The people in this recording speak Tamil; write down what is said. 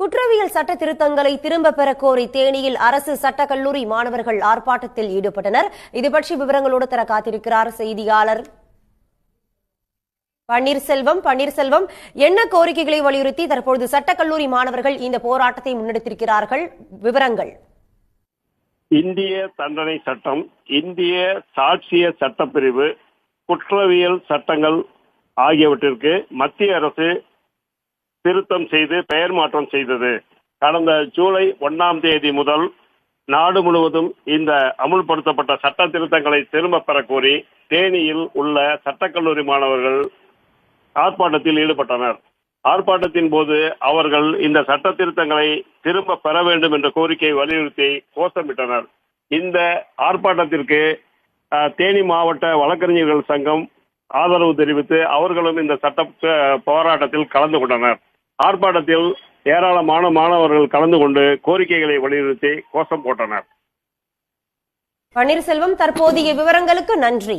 குற்றவியல் சட்ட திருத்தங்களை திரும்ப பெற கோரி தேனியில் அரசு சட்ட கல்லூரி மாணவர்கள் ஆர்ப்பாட்டத்தில் ஈடுபட்டனர். இது பற்றி விவரங்களோடு தர காத்திருக்கிறார் செய்தியாளர். பன்னீர்செல்வம் பன்னீர்செல்வம் என்ன கோரிக்கைகளை வலியுறுத்தி தற்பொழுது சட்டக்கல்லூரி மாணவர்கள் இந்த போராட்டத்தை முன்னெடுத்திருக்கிறார்கள்? விவரங்கள். இந்திய தண்டனை சட்டம் இந்திய சாட்சிய சட்டப்பிரிவு குற்றவியல் சட்டங்கள் ஆகியவற்றிற்கு மத்திய அரசு திருத்தம் செய்து பெயர் மாற்றம் செய்தது. கடந்த ஜூலை ஒன்னாம் தேதி முதல் நாடு முழுவதும் இந்த அமுல்படுத்தப்பட்ட சட்ட திருத்தங்களை திரும்ப பெற கோரி தேனியில் உள்ள சட்டக்கல்லூரி மாணவர்கள் ஆர்ப்பாட்டத்தில் ஈடுபட்டனர். ஆர்ப்பாட்டத்தின் போது அவர்கள் இந்த சட்ட திருத்தங்களை திரும்ப பெற வேண்டும் என்ற கோரிக்கையை வலியுறுத்தி கோஷமிட்டனர். இந்த ஆர்ப்பாட்டத்திற்கு தேனி மாவட்ட வழக்கறிஞர்கள் சங்கம் ஆதரவு தெரிவித்து அவர்களும் இந்த சட்ட போராட்டத்தில் கலந்து கொண்டனர். ஆர்ப்பாட்டத்தில் ஏராளமான மாணவர்கள் கலந்து கொண்டு கோரிக்கைகளை வலியுறுத்தி கோஷம் போட்டனர். பன்னீர்செல்வம் தற்போதைய விவரங்களுக்கு நன்றி.